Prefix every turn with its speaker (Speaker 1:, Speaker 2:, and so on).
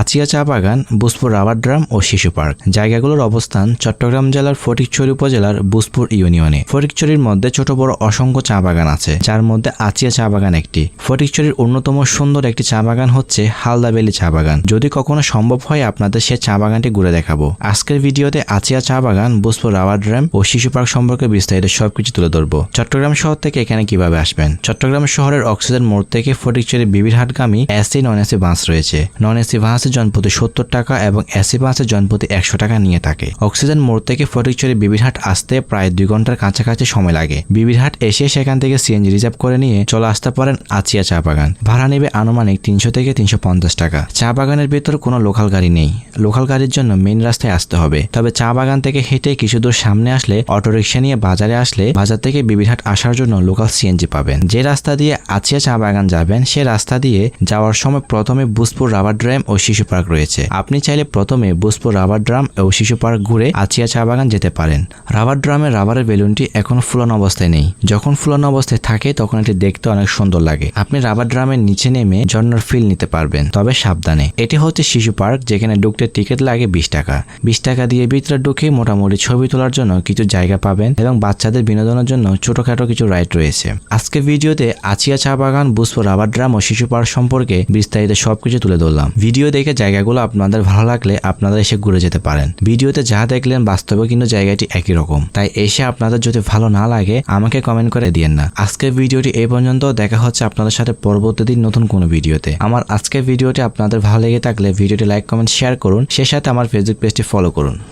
Speaker 1: আচিয়া চা বাগান, Buspur rubber drum ও শিশু পার্ক। জায়গাগুলোর অবস্থান চট্টগ্রাম জেলার ফটিকছড়ি উপজেলার বুসপুর ইউনিয়নে। ফটিকছড়ির মধ্যে ছোট বড় অসংখ্য চা বাগান আছে, যার মধ্যে আচিয়া চা বাগান একটি। ফটিকছড়ির অন্যতম সুন্দর একটি চা বাগান হচ্ছে হালদাবেলি চা বাগান। যদি কখনো সম্ভব হয়, আপনাদের সে চা বাগানটি ঘুরে দেখাবো। আজকের ভিডিওতে আচিয়া চা বাগান, বুসপুর রাবার ড্রাম ও শিশু পার্ক সম্পর্কে বিস্তারিত সবকিছু তুলে ধরবো। চট্টগ্রাম শহর থেকে এখানে কীভাবে আসবেন? চট্টগ্রাম শহরের অক্সিজেন মোড় থেকে ফটিকছড়ি বিবিরহাটগামী, এসি নন এসি বাস রয়েছে। নন এসি বাসে জনপ্রতি সত্তর টাকা এবং এসি বাসে জনপ্রতি একশো টাকা নিয়ে থাকে। অক্সিজেন মোড় থেকে ফটিকছড়ি বিবিরহাট আসতে প্রায় দুই ঘণ্টার কাছাকাছি সময় লাগে। বিবিরহাট এসে সেখান থেকে সিএনজি রিজার্ভ করে নিয়ে চলে আসতে পারেন আচিয়া চা বাগান। ভাড়া নেবে আনুমানিক তিনশো থেকে তিনশো পঞ্চাশ টাকা। চা বাগানের ভেতর কোনো লোকাল গাড়ি নেই। লোকাল গাড়ির জন্য মেন রাস্তায় আসতে হবে। তবে চা বাগান থেকে হেঁটে কিছু দূর সামনে আসলে অটোরিকশা নিয়ে বাজারে আসলে বাজার থেকে বিবিরহাট আসার জন্য লোকাল সিএনজি পাবেন। যে রাস্তা দিয়ে আচিয়া চা বাগান যাবেন, সে রাস্তা দিয়ে যাওয়ার সময় প্রথমে বুসপুর রাবার ড্রাম ও শিশু পার্ক রয়েছে। আপনি চাইলে প্রথমে বুসপুর রাবার ড্রাম ও শিশু পার্ক ঘুরে আচিয়া চা বাগান যেতে পারেন। রাবার ড্রামের রাবারের বেলুনটি এখন ফুলানো অবস্থায় নেই। যখন ফুলানো অবস্থায় থাকে, তখন এটি দেখতে অনেক সুন্দর লাগে। আপনি রাবার ড্রামের নিচে নেমে ঝর্ণার ফিল নিতে পারবেন, তবে সাবধানে। এটি হচ্ছে শিশু পার্ক, যেখানে ঢুকতে টিকিট লাগে বিশ টাকা। বিশ টাকা দিয়ে ভিতরে ঢুকে মোটামুটি ছবি তোলার জন্য কিছু জায়গা পাবেন এবং বাচ্চাদের বিনোদনের জন্য ছোটখাটো কিছু রাইড রয়েছে। আজকে ভিডিওতে আচিয়া চা বাগান বুসপুর রাবার ড্রাম ও শিশু পার্ক সম্পর্কে বিস্তারিত সবকিছু তুলে ধরলাম। ভিডিও দেখে জায়গাগুলো আপনাদের ভালো লাগলে আপনারা এসে ঘুরে যেতে পারেন। ভিডিওতে যা দেখলেন বাস্তবে কিন্তু জায়গাটি একই রকম। তাই এসে আপনাদের যদি ভালো না লাগে, আমাকে কমেন্ট করে দিয়েন না। আজকের ভিডিওটি এই পর্যন্ত দেখা হচ্ছে আপনাদের সাথে পরবর্তী দিন নতুন কোনো ভিডিওতে। আমার আজকের ভিডিওটি আপনাদের ভালো লেগে থাকলে ভিডিওটি লাইক কমেন্ট শেয়ার করুন। সে সাথে আমার ফেসবুক পেজটি ফলো করুন।